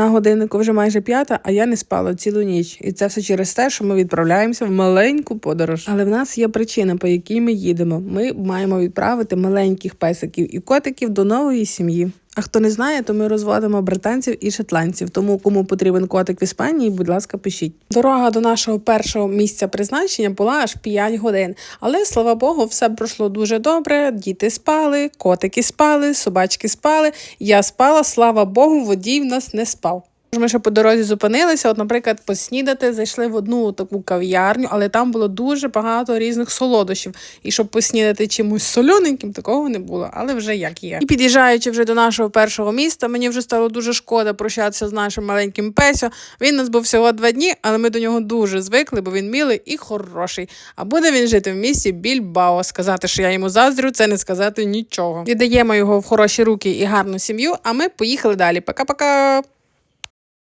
На годиннику вже майже п'ята, а я не спала цілу ніч. І це все через те, що ми відправляємося в маленьку подорож. Але в нас є причина, по якій ми їдемо. Ми маємо відправити маленьких песиків і котиків до нової сім'ї. А хто не знає, то ми розводимо британців і шотландців. Тому кому потрібен котик в Іспанії, будь ласка, пишіть. Дорога до нашого першого місця призначення була аж 5 годин. Але слава Богу, все пройшло дуже добре. Діти спали, котики спали, собачки спали. Я спала, слава Богу, водій в нас не спав. Ми ще по дорозі зупинилися. От, наприклад, поснідати зайшли в одну таку кав'ярню, але там було дуже багато різних солодощів. І щоб поснідати чимось солененьким, такого не було, але вже як є. І під'їжджаючи вже до нашого першого міста, мені вже стало дуже шкода прощатися з нашим маленьким песю. Він у нас був всього два дні, але ми до нього дуже звикли, бо він милий і хороший. А буде він жити в місті Більбао. Сказати, що я йому заздрю, це не сказати нічого. Віддаємо його в хороші руки і гарну сім'ю. А ми поїхали далі. Пока-пока.